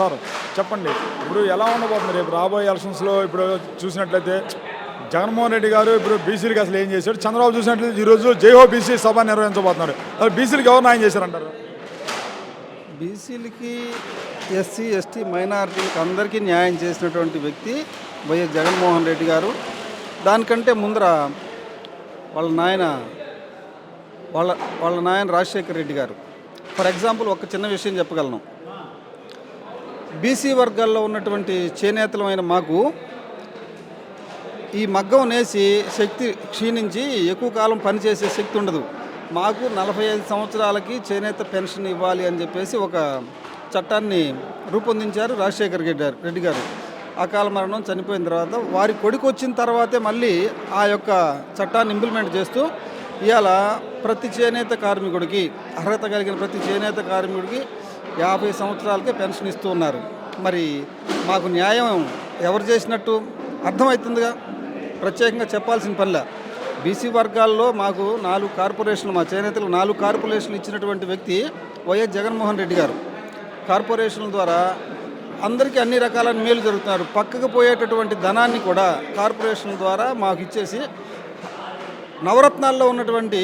Sir చెప్పండి. ఇప్పుడు ఎలా ఉండబోతుంది? రేపు రాబోయే ఎలక్షన్స్లో ఇప్పుడు చూసినట్లయితే జగన్మోహన్ రెడ్డి గారు ఇప్పుడు బీసీలకు అసలు ఏం చేశాడు? చంద్రబాబు చూసినట్లయితే ఈరోజు జైహో బీసీ సభ నిర్వహించబోతున్నారు. అసలు బీసీలకు ఎవరు న్యాయం చేశారంటారు? బీసీలకి ఎస్సీ ఎస్టీ మైనారిటీలకు అందరికీ న్యాయం చేసినటువంటి వ్యక్తి వైఎస్ జగన్మోహన్ రెడ్డి గారు. దానికంటే ముందర వాళ్ళ నాయన వాళ్ళ వాళ్ళ నాయన రాజశేఖర్ రెడ్డి గారు. ఫర్ ఎగ్జాంపుల్ ఒక చిన్న విషయం చెప్పగలను. బీసీ వర్గాల్లో ఉన్నటువంటి చేనేతలమైన మాకు ఈ మగ్గం నేసి శక్తి క్షీణించి ఎక్కువ కాలం పనిచేసే శక్తి ఉండదు. మాకు నలభై ఐదు సంవత్సరాలకి చేనేత పెన్షన్ ఇవ్వాలి అని చెప్పేసి ఒక చట్టాన్ని రూపొందించారు రాజశేఖర్ రెడ్డి గారు రెడ్డి గారు. అకాల మరణం చనిపోయిన తర్వాత వారి కొడుకు వచ్చిన తర్వాతే మళ్ళీ ఆ యొక్క చట్టాన్ని ఇంప్లిమెంట్ చేస్తూ ఇవాళ ప్రతి చేనేత కార్మికుడికి అర్హత కలిగిన ప్రతి చేనేత కార్మికుడికి యాభై సంవత్సరాలకే పెన్షన్ ఇస్తూ ఉన్నారు. మరి మాకు న్యాయం ఎవరు చేసినట్టు అర్థమవుతుందిగా? ప్రత్యేకంగా చెప్పాల్సిన పనిలా. బీసీ వర్గాల్లో మాకు నాలుగు కార్పొరేషన్లు మా చేనేతలు నాలుగు కార్పొరేషన్లు ఇచ్చినటువంటి వ్యక్తి వైఎస్ జగన్మోహన్ రెడ్డి గారు. కార్పొరేషన్ల ద్వారా అందరికీ అన్ని రకాల మేలు జరుగుతున్నారు. పక్కకు పోయేటటువంటి ధనాన్ని కూడా కార్పొరేషన్ల ద్వారా మాకు ఇచ్చేసి నవరత్నాల్లో ఉన్నటువంటి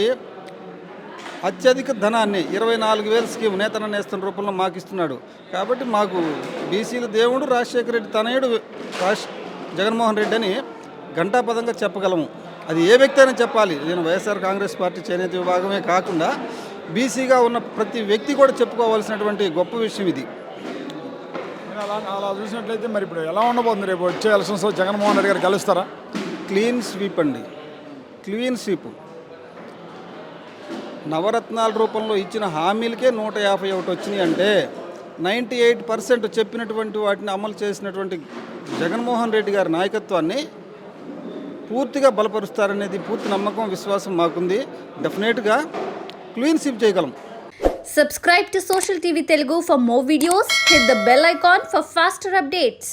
అత్యధిక ధనాన్ని ఇరవై నాలుగు వేల స్కీమ్ నేతన నేస్తున్న రూపంలో మాకు ఇస్తున్నాడు. కాబట్టి మాకు బీసీల దేవుడు రాజశేఖర రెడ్డి తనయుడు రాజ్ జగన్మోహన్ రెడ్డి అని ఘంటాపదంగా చెప్పగలము. అది ఏ వ్యక్తి అయినా చెప్పాలి. నేను వైఎస్ఆర్ కాంగ్రెస్ పార్టీ చేనేత విభాగమే కాకుండా బీసీగా ఉన్న ప్రతి వ్యక్తి కూడా చెప్పుకోవాల్సినటువంటి గొప్ప విషయం ఇది. అలా అలా చూసినట్లయితే మరి ఇప్పుడు ఎలా ఉండబోతుంది రేపు వచ్చే ఎలక్షన్స్లో జగన్మోహన్ రెడ్డి గారు గెలుస్తారా క్లీన్ స్వీప్ అండి. Clean sweep. నవరత్నాల రూపంలో ఇచ్చిన హామీలకే నూట యాభై ఒకటి వచ్చినాయి అంటే నైంటీ ఎయిట్ పర్సెంట్ చెప్పినటువంటి వాటిని అమలు చేసినటువంటి జగన్మోహన్ రెడ్డి గారి నాయకత్వాన్ని పూర్తిగా బలపరుస్తారనేది పూర్తి నమ్మకం విశ్వాసం మాకుంది. డెఫినెట్గా క్లీన్ స్వీప్ చేయగలం. Subscribe to social TV Telugu for more videos hit the bell icon for faster updates